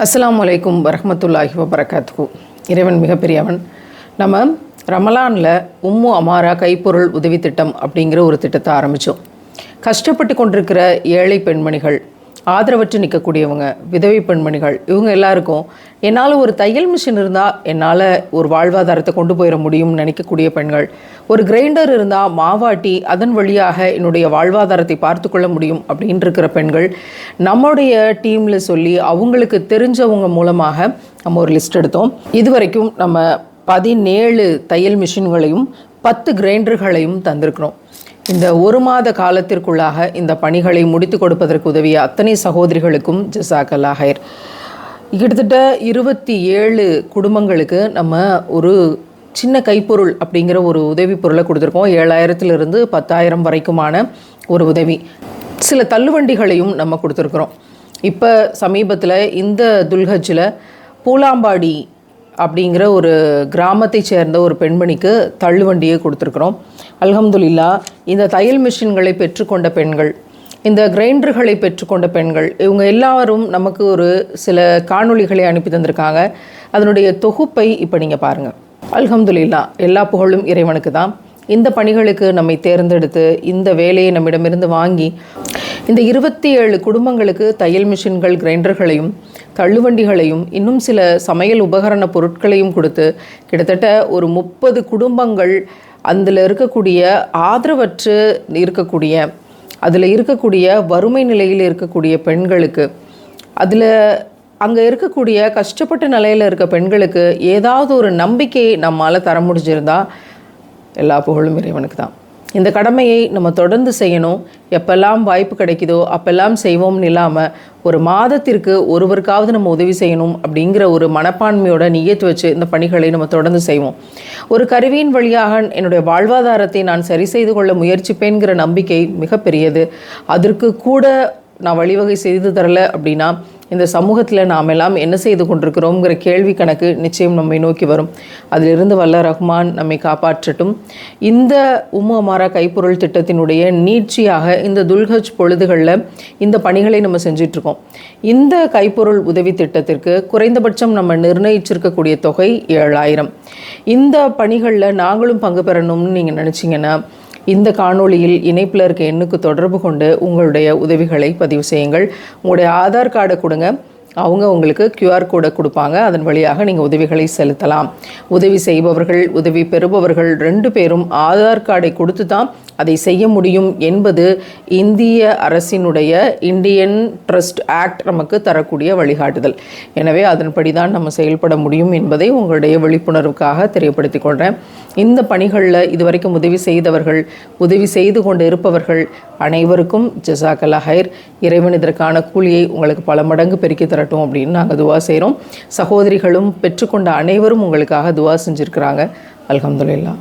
அஸ்லாம் அலைக்கும் வரமத்துல்லாஹி வபரகாத்துஹு. இறைவன் மிகப்பெரியவன். நம்ம ரமலானில் உம்மு அமாரா கைப்பொருள் உதவி திட்டம் அப்படிங்கிற ஒரு திட்டத்தை ஆரம்பித்தோம் கஷ்டப்பட்டு கொண்டிருக்கிற ஏழை பெண்மணிகள் ஆதரவற்று நிற்கக்கூடியவங்க விதவை பெண்மணிகள் இவங்க எல்லாருக்கும் என்னால் ஒரு தையல் மிஷின் இருந்தால் என்னால் ஒரு வாழ்வாதாரத்தை கொண்டு போயிட முடியும்னு நினைக்கக்கூடிய பெண்கள் ஒரு கிரைண்டர் இருந்தால் மாவாட்டி அதன் வழியாக என்னுடைய வாழ்வாதாரத்தை பார்த்து கொள்ள முடியும் அப்படின்னு இருக்கிற பெண்கள் நம்முடைய டீமில் சொல்லி அவங்களுக்கு தெரிஞ்சவங்க மூலமாக நம்ம ஒரு லிஸ்ட் எடுத்தோம். இதுவரைக்கும் நம்ம பதினேழு தையல் மிஷின்களையும் பத்து கிரைண்டர்களையும் தந்திருக்கிறோம். இந்த ஒரு மாத காலத்திற்குள்ளாக இந்த பணிகளை முடித்து கொடுப்பதற்கு உதவிய அத்தனை சகோதரிகளுக்கும் ஜசாக் அல்லாஹர் கிட்டத்தட்ட இருபத்தி ஏழு குடும்பங்களுக்கு நம்ம ஒரு சின்ன கைப்பொருள் அப்படிங்கிற ஒரு உதவி பொருளை கொடுத்துருக்கோம். ஏழாயிரத்திலிருந்து பத்தாயிரம் வரைக்குமான ஒரு உதவி. சில தள்ளுவண்டிகளையும் நம்ம கொடுத்துருக்குறோம். இப்போ சமீபத்தில் இந்த துல்ஹஜில் பூலாம்பாடி அப்படிங்கிற ஒரு கிராமத்தை சேர்ந்த ஒரு பெண்மணிக்கு தள்ளுவண்டியை கொடுத்துருக்குறோம். அல்ஹம்துலில்லா இந்த தையல் மிஷின்களை பெற்றுக்கொண்ட பெண்கள் இந்த கிரைண்டர்களை பெற்றுக்கொண்ட பெண்கள் இவங்க எல்லாரும் நமக்கு ஒரு சில காணொளிகளை அனுப்பி தந்திருக்காங்க. அதனுடைய தொகுப்பை இப்போ நீங்கள் பாருங்கள் அல்ஹம்துலில்லா எல்லா புகழும் இறைவனுக்கு தான் இந்த பணிகளுக்கு நம்மை தேர்ந்தெடுத்து இந்த வேலையை நம்மிடமிருந்து வாங்கி இந்த இருபத்தி ஏழு குடும்பங்களுக்கு தையல் மிஷின்கள் கிரைண்டர்களையும் தள்ளுவண்டிகளையும் இன்னும் சில சமையல் உபகரண பொருட்களையும் கொடுத்து கிட்டத்தட்ட ஒரு முப்பது குடும்பங்கள் அதில் இருக்கக்கூடிய ஆதரவற்று இருக்கக்கூடிய அதில் இருக்கக்கூடிய வறுமை நிலையில் இருக்கக்கூடிய பெண்களுக்கு அதில் அங்கே இருக்கக்கூடிய கஷ்டப்பட்ட நிலையில் இருக்க பெண்களுக்கு ஏதாவது ஒரு நம்பிக்கையை நம்மால் தர முடிஞ்சிருந்தா எல்லா புகழும் இறைவனுக்கு தான் இந்த கடமையை நம்ம தொடர்ந்து செய்யணும். எப்பெல்லாம் வாய்ப்பு கிடைக்குதோ அப்பெல்லாம் செய்வோம்னு இல்லாமல் ஒரு மாதத்திற்கு ஒருவருக்காவது நம்ம உதவி செய்யணும் அப்படிங்கிற ஒரு மனப்பான்மையோட நியத்து வச்சு இந்த பணிகளை நம்ம தொடர்ந்து செய்வோம். ஒரு கருவியின் வழியாக என்னுடைய வாழ்வாதாரத்தை நான் சரி செய்து கொள்ள முயற்சிப்பேங்கிற நம்பிக்கை மிகப்பெரியது. அதற்கு கூட நான் வழிவகை செய்து தரல அப்படின்னா இந்த சமூகத்தில் நாம் எல்லாம் என்ன செய்து கொண்டிருக்கிறோங்கிற கேள்வி கணக்கு நிச்சயம் நம்மை நோக்கி வரும். அதிலிருந்து வல்ல ரஹ்மான் நம்மை காப்பாற்றட்டும். இந்த உம்மு அமாரா கைப்பொருள் திட்டத்தினுடைய நீட்சியாக இந்த துல்ஹஜ் பொழுதுகளில் இந்த பணிகளை நம்ம செஞ்சிட்ருக்கோம். இந்த கைப்பொருள் உதவி திட்டத்திற்கு குறைந்தபட்சம் நம்ம நிர்ணயிச்சிருக்கக்கூடிய தொகை ஏழாயிரம். இந்த பணிகளில் நாங்களும் பங்கு பெறணும்னு நீங்கள் நினச்சிங்கன்னா இந்த காணொளியில் இணைப்பில் இருக்க எண்ணுக்கு தொடர்பு கொண்டு உங்களுடைய உதவிகளை பதிவு செய்யுங்கள். உங்களுடைய ஆதார் கார்டை கொடுங்க. அவங்க உங்களுக்கு கியூஆர் கோடை கொடுப்பாங்க. அதன் வழியாக நீங்கள் உதவிகளை செலுத்தலாம். உதவி செய்பவர்கள் உதவி பெறுபவர்கள் ரெண்டு பேரும் ஆதார் கார்டை கொடுத்து தான் அதை செய்ய முடியும் என்பது இந்திய அரசினுடைய இந்தியன் ட்ரஸ்ட் ஆக்ட் நமக்கு தரக்கூடிய வழிகாட்டுதல். எனவே அதன்படி தான் நம்ம செயல்பட முடியும் என்பதை உங்களுடைய விழிப்புணர்வுக்காக தெரியப்படுத்திக் கொள்கிறேன் இந்த பணிகளில் இதுவரைக்கும் உதவி செய்தவர்கள் உதவி செய்து கொண்டு இருப்பவர்கள் அனைவருக்கும் ஜசாக்கல்லா ஹைர். இறைவன் இதற்கான கூலியை உங்களுக்கு பல மடங்கு பெருக்கி தரட்டும் அப்படின்னு நாங்கள் துவா செய்கிறோம் சகோதரிகளும் பெற்றுக்கொண்ட அனைவரும் உங்களுக்காக துவா செஞ்சுருக்கிறாங்க. அல்ஹம்துலில்லாஹ்.